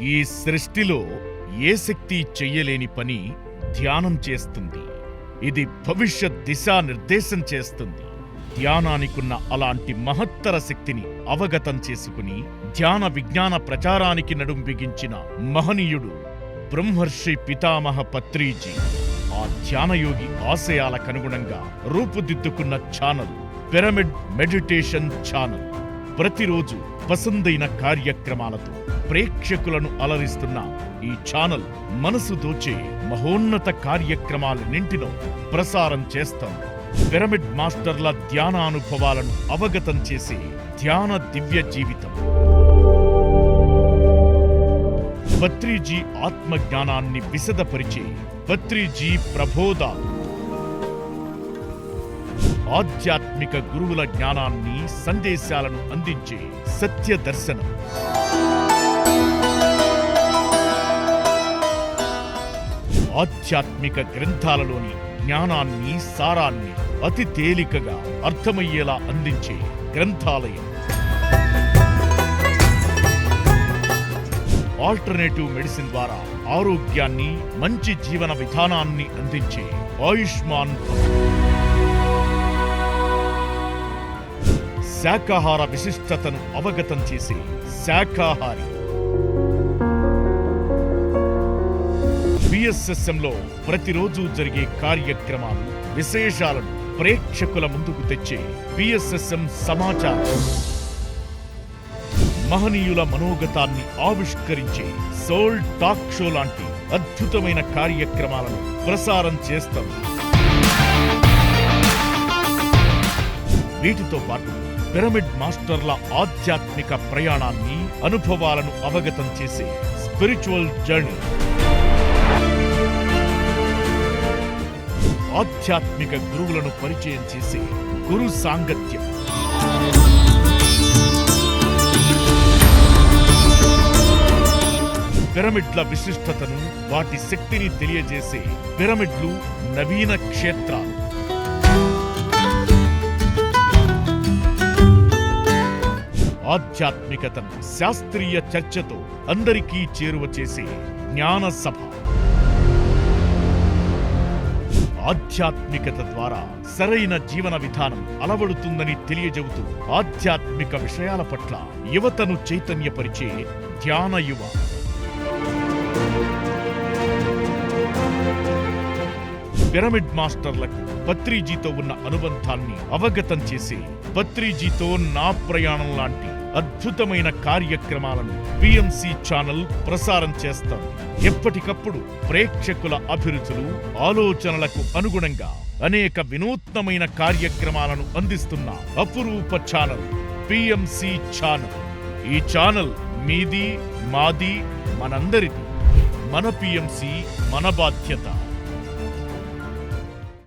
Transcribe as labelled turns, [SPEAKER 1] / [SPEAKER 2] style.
[SPEAKER 1] ఈ సృష్టిలో ఏ శక్తి చెయ్యలేని పని ధ్యానం చేస్తుంది. ఇది భవిష్యత్ దిశానిర్దేశం చేస్తుంది. ధ్యానానికున్న అలాంటి మహత్తర శక్తిని అవగతం చేసుకుని ధ్యాన విజ్ఞాన ప్రచారానికి నడుం బిగించిన మహనీయుడు బ్రహ్మర్షి పితామహ పత్రీజీ ఆ ధ్యానయోగి ఆశయాలకనుగుణంగా రూపుదిద్దుకున్న ఛానల్ పిరమిడ్ మెడిటేషన్ ఛానల్. ప్రతిరోజు పసందైన కార్యక్రమాలతో ప్రేక్షకులను అలరిస్తున్న ఈ ఛానల్ మనసు దోచే మహోన్నత కార్యక్రమాలన్నింటినో ప్రసారం చేస్తాం. పిరమిడ్ మాస్టర్ల ధ్యానానుభవాలను అవగతం చేసే ధ్యాన దివ్య జీవితం. పత్రిజీ ఆత్మజ్ఞానాన్ని విశదపరిచే పత్రిజీ ప్రబోధాలు ఆధ్యాత్మిక గురువుల జ్ఞానాన్ని సందేశాలను అందించే సత్య దర్శనం ఆధ్యాత్మిక గ్రంథాలలోని జ్ఞానాన్ని సారాన్ని అతి తేలికగా అర్థమయ్యేలా అందించే గ్రంథాలయం. ఆల్టర్నేటివ్ మెడిసిన్ ద్వారా ఆరోగ్యాన్ని మంచి జీవన విధానాన్ని అందించే ఆయుష్మాన్ శాకాహార విశిష్టతను అవగతం చేసే శాకాహారి బిఎస్ఎస్ఎంలో ప్రతిరోజు జరిగే కార్యక్రమాలు విశేషాలను ప్రేక్షకుల ముందుకు తెచ్చే పిఎస్ఎస్ఎం సమాచారం. మహనీయుల మనోగతాన్ని ఆవిష్కరించే సోల్ టాక్ షో లాంటి అద్భుతమైన కార్యక్రమాలను ప్రసారం చేస్తాం. వీటితో పాటు పిరమిడ్ మాస్టర్ల ఆధ్యాత్మిక ప్రయాణాన్ని అనుభవాలను అవగతం చేసే స్పిరిచువల్ జర్నీ ఆధ్యాత్మిక గురువులను పరిచయం చేసే గురు సాంగత్యం. పిరమిడ్ల విశిష్టతను వాటి శక్తిని తెలియజేసే పిరమిడ్లు నవీన క్షేత్రాలు. ఆధ్యాత్మికతను శాస్త్రీయ చర్చతో అందరికీ చేరువ చేసే జ్ఞాన సభ ఆధ్యాత్మికత ద్వారా సరైన జీవన విధానం అలవడుతుందని తెలియజెబుతూ ఆధ్యాత్మిక విషయాల పట్ల యువతను చైతన్యపరిచే ధ్యాన యువ. పిరమిడ్ మాస్టర్లకు పత్రిజీతో ఉన్న అనుబంధాన్ని అవగతం చేసి పత్రిజీతో నా ప్రయాణం లాంటి అద్భుతమైన కార్యక్రమాలను పిఎంసి ఛానల్ ప్రసారం చేస్తాం. ఎప్పటికప్పుడు ప్రేక్షకుల అభిరుచులు ఆలోచనలకు అనుగుణంగా అనేక వినూత్నమైన కార్యక్రమాలను అందిస్తున్న అపురూప ఛానల్ పిఎంసి ఛానల్. ఈ ఛానల్ మీది మాది మనందరిది. మన పిఎంసి మన బాధ్యత.